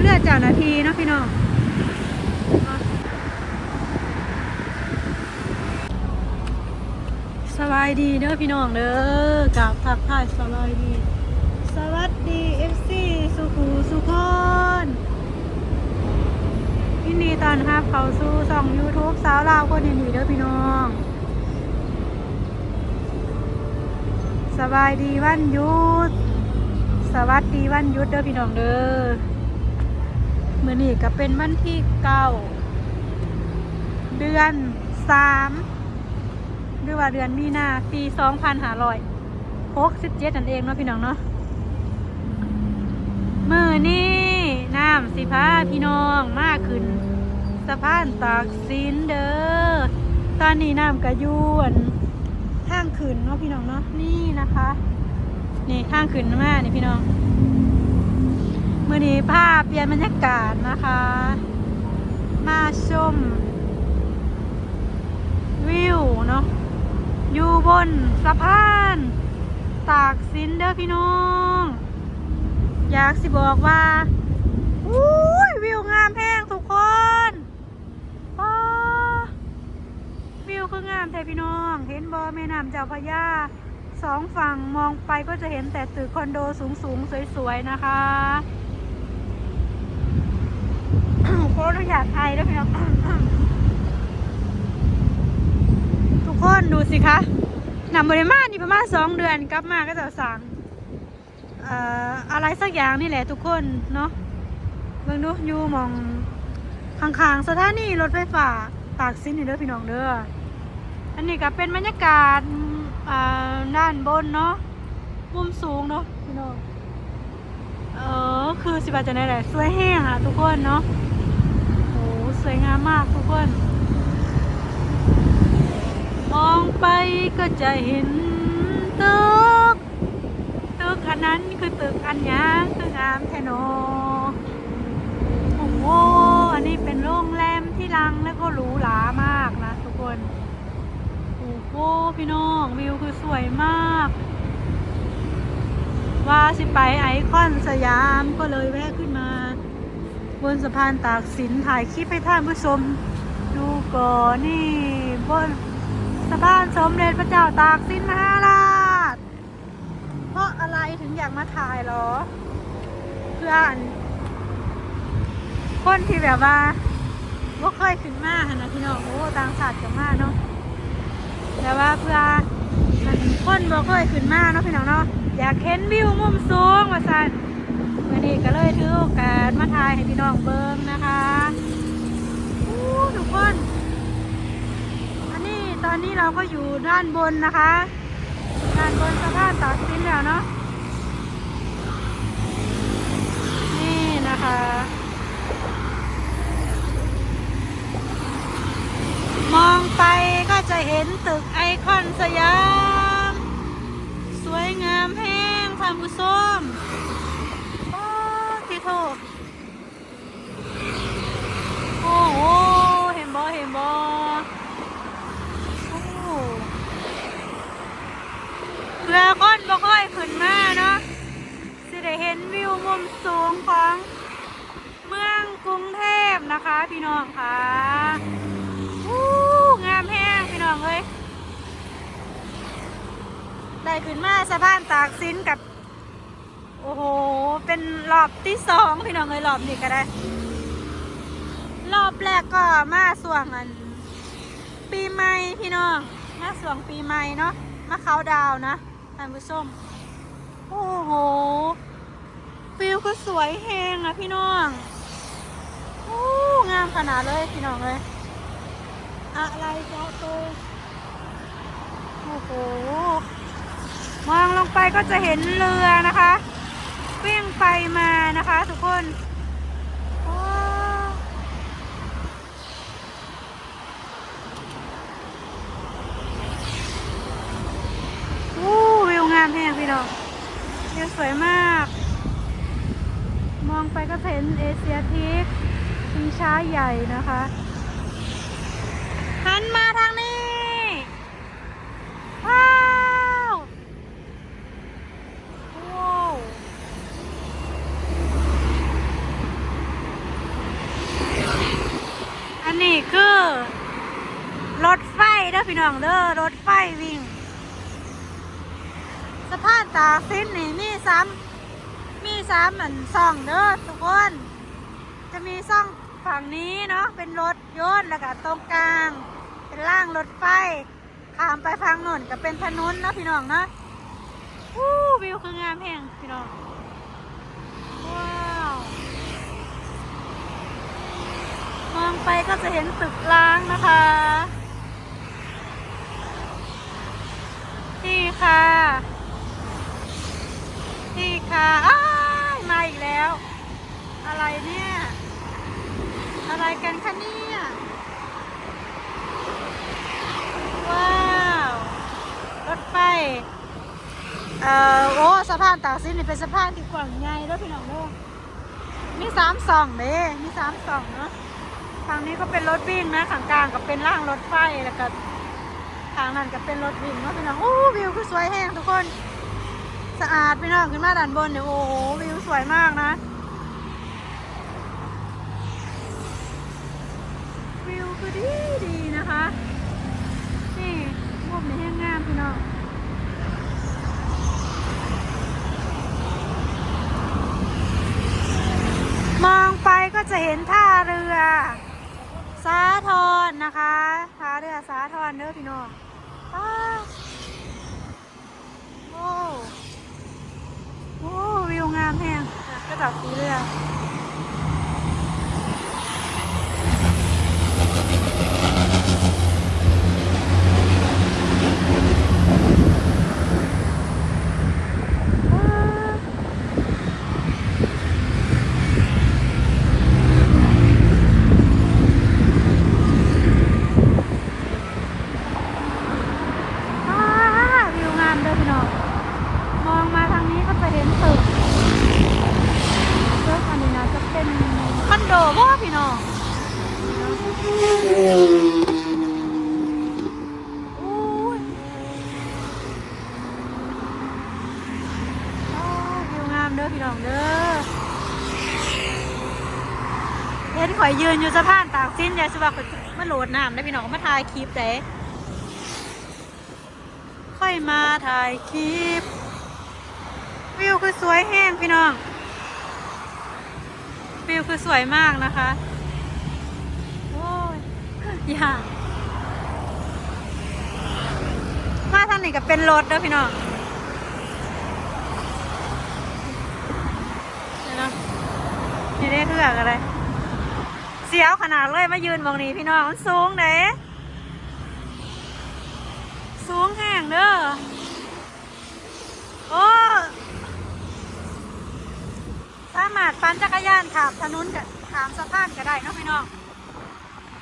เลือดจากนาทีเนาะพี่น้องสบายดีเด้อพี่น้องเด้อกับทักทายสบายดี สวัสดีเอฟซีสุขูสุพรยินดีตอนรับเขาสู่ช่อง YouTube สาวลาวคนยินดีเด้อพี่น้อง สบายดีวันยุดสวัสดีวันยุดเด้อพี่น้องเด้อ มื้อนี้ก็เป็นวันที่เก้าเดือนสามหรือว่าเดือนมีนาปีสองพันห้าร้อยหกสิบเจ็ดนั่นเองเนาะพี่น้องเนาะมื้อนี้น้ำสิพาพี่น้องมากขึ้นสะพานตากสินเด้อตอนนี้น้ำกระยวนทางขึ้นเนาะพี่น้องเนาะนี่นะคะ นี่ข้างขึ้นมานี่พี่น้อง มื่อนี้ภาพเปลี่ยนบรรยากาศนะคะ มาชม วิวเนาะอยู่บนสะพาน ตากสินเด้อพี่น้อง อยากสิบอกว่าอุ้ยวิวงามแห้งทุกคนวิวคืองามแท้พี่น้อง เห็นบ่อแม่น้ำเจ้าพระยาสองฝั่งมองไปก็จะเห็นแต่ตึกคอนโดสูงๆ สวยๆ นะคะ โคตร อยากไทยด้วยพี่น้องทุกคนดูสิคะหนำบริมานี่ประมาณสองเดือนกลับมาก็จะสั่งอะไรสักอย่างนี่แหละทุกคนเนาะเบิ่งดูอยู่มองข้างๆสถานีรถไฟฟ้าตากสินนี่เด้อพี่น้องเด้ออันนี้ก็เป็นบรรยากาศด้านบนเนาะมุมสูงเนาะพี่น้องเออคือสิบาจะได้แหละสวยแห้งอะทุกคนเนาะ สวยงามมากทุกคน มองไปก็จะเห็นตึก ตึกอันนั้นคือตึกอันยางคืองามแทโนโอ้โหอันนี้เป็นโรงแรมที่รังแล้วก็หรูหรามากนะทุกคน โอ้โหพี่น้องวิวคือสวยมาก ว่าสิไปไอคอนสยามก็เลยแวะขึ้นมา บนสะพานตากสินถ่ายคลิปให้ท่านผู้ชม ดูก่อนนี่บนสะพานสมเด็จพระเจ้าตากสินมหาราชเพราะอะไรถึงอยากมาถ่ายหรอ เพื่อนคนที่แบบว่าบ่เคยขึ้นมาหั่นะพี่น้องโอ้ต่างชาติกันมากเนาะแต่ว่าเพื่อมันคนบ่เคยขึ้นมาเนาะพี่น้องเนาะอยากเห็นวิวมุมสูงว่าซั่น วันนี้ก็เลยถือโอกาสมาถ่ายให้พี่น้องเบิ่งนะคะอู้ทุกคน อันนี้ตอนนี้เราก็อยู่ด้านบนนะคะ ด้านบนสะพานตากสินแล้วเนาะ นี่นะคะมองไปก็จะเห็นตึกไอคอนสยาม สวยงามแห้งท่านผู้ชมโอ้ที่โทษโอ้โห เห็นบ่เห็นบ่โอ้เพื่อคนบ่ค่อยขึ้นมาเนาะสิได้เห็นวิวมุมสูงของเมืองกรุงเทพนะคะพี่น้องค่ะ อู้งามแห้งพี่น้องเอ้ย ได้ขึ้นมาสะพานตากสินกับ โอ้โห เป็นรอบที่สองพี่น้องเอ้ยรอบนี้ก็ได้ รอบแรกก็มาสวงอัน ปีใหม่พี่น้อง มาสวงปีใหม่เนาะ มาเขาดาวนะท่านผู้ชม โอ้โหฟิลก็สวยแหงอะพี่น้องโอ้งามขนาดเลยพี่น้องเลยอะไรจ้าโตโอ้โห มองลงไปก็จะเห็นเรือนะคะวิ่งไปมานะคะทุกคนว้าวอู้วิวงามแห้งพี่น้องวิวสวยมาก มองไปก็เห็นเอเชียทิกชิงช้าใหญ่นะคะ หันมาทางนี้ ว้าวว้าว รถไฟเด้อพี่น้องเด้อรถไฟวิ่ง สะพานตากสินนี่มีสามมีสามเหมือนซ่องเด้อทุกคน จะมีซ่องฝั่งนี้เนาะเป็นรถยนต์แล้วก็ตรงกลาง เป็นล่างรถไฟข้ามไปทางโน่นก็เป็นถนนเนาะพี่น้องเนาะวู้วิวคืองามแห่งพี่น้องว้าวมอง ไปก็จะเห็นตึกล้างนะคะ นี่ค่ะ นี่ค่ะอ้ายมาอีกแล้ว อะไรเนี่ย อะไรกันคะเนี่ยว้าวรถไฟเอ่อโอ้สะพานตากสินนี่เป็นสะพานที่กว้างใหญ่เด้วยพี่น้องเด้อมีสามสองเด้มีสามสองเนาะ ทางนี้ก็เป็นรถวิ่งนะข้างกลางก็เป็นร่างรถไฟแล้วก็ทางนั้นก็เป็นรถวิ่งเนาะพี่น้องโอ้วิวคือสวยแห้งทุกคน สะอาดพี่น้องขึ้นมาด้านบนเนี่ยโอ้โหวิวสวยมากนะ วิวคือดีดีนะคะ นี่มุมในแห้งงามพี่น้องมองไปก็จะเห็นท่าเรือ สาทรนะคะท่าเรือสาทรเด้อพี่น้องอ้าวโอ้โอ้วิวงามแห้งก็จับสีเรือาวิวงามเลยพี่น้อง มองมาทางนี้ก็จะเห็นตึกตึกอันนี้นะจะเป็นคอนโดว่าพี่น้องอู้ยอ้าววิวงามเด้อพี่น้องเด้อเห็นข่อยยืนอยู่สะพานตากสินยายสวักมาโหลดน้ำได้พี่น้องมาถ่ายคลิปเด้ค่อยมาถ่ายคลิป วิวคือสวยแห้งพี่น้อง วิวคือสวยมากนะคะโอ้ยอย่ามาทางนี้ก็เป็นรถเด้อพี่น้องเดี๋ยวนะ นี่ได้เรื่องอะไร เสียวขนาดเลยมายืนมองนี้พี่น้องมันสูงเด้สูงแห้งเด้อโอ้สามารถปั่นจักรยานขามถนนกับขามสะพานก็ได้เนาะพี่น้อง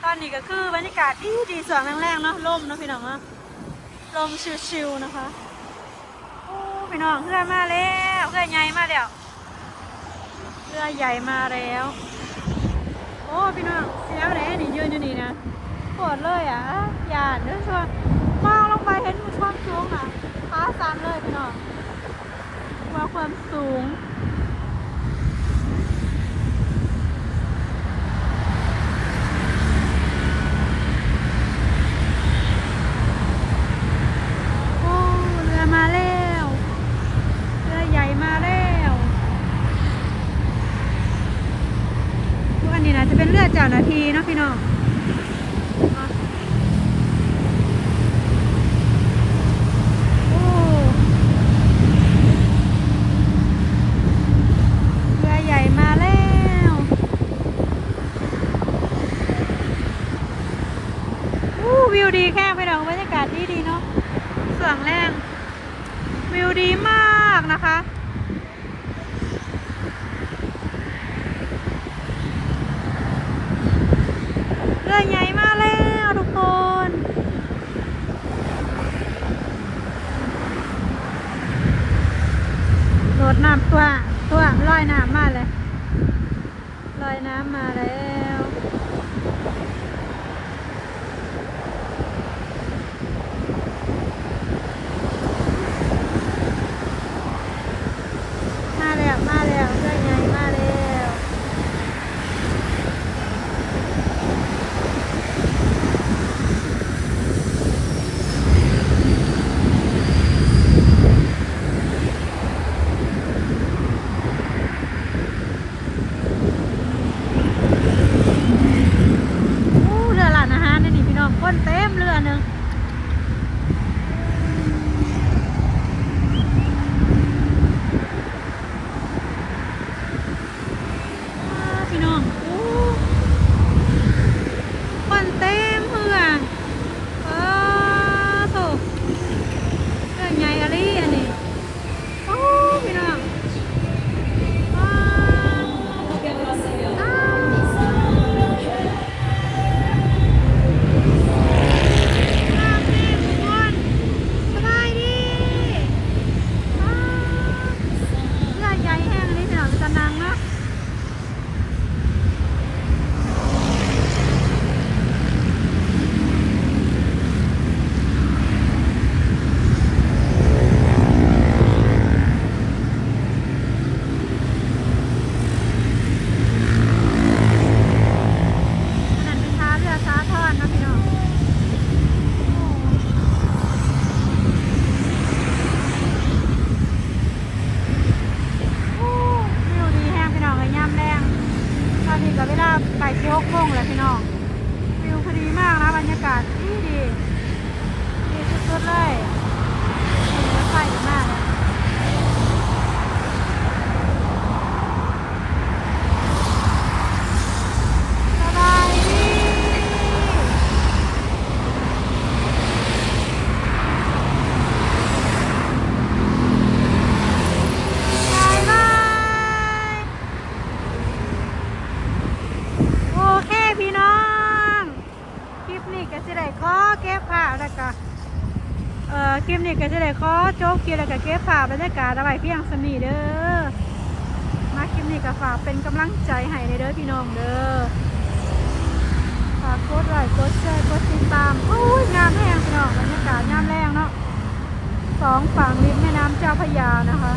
ตอนนี้ก็คือบรรยากาศดีดีสวยแรงๆเนาะลมเนาะพี่น้องเนาะลมชิวๆนะคะโอ้พี่น้องเรือมาแล้วเรือใหญ่มาแล้ว เรือใหญ่มาแล้ว โอ้พี่น้องเสียวไหนนี่ยืนอยู่นี่นะปวดเลยอะอย่าเด้อชัวมองลงไปเห็นความสูงอะขาสั่นเลยพี่น้องว่าความสูง ก็สิได้ขอโจ๊กกินแล้วก็เก็บภาพบรรยากาศเอาไว้เพียงสนีเด้อ มาคลิปนี้ก็ฝากเป็นกำลังใจให้ในเด้อพี่น้องเด้อ ฝากกดไลค์กดแชร์กดติดตามโอ้ยงามแห้งพี่น้องบรรยากาศงามแรงเนาะสองฝั่งริมแม่น้ำเจ้าพระยานะคะ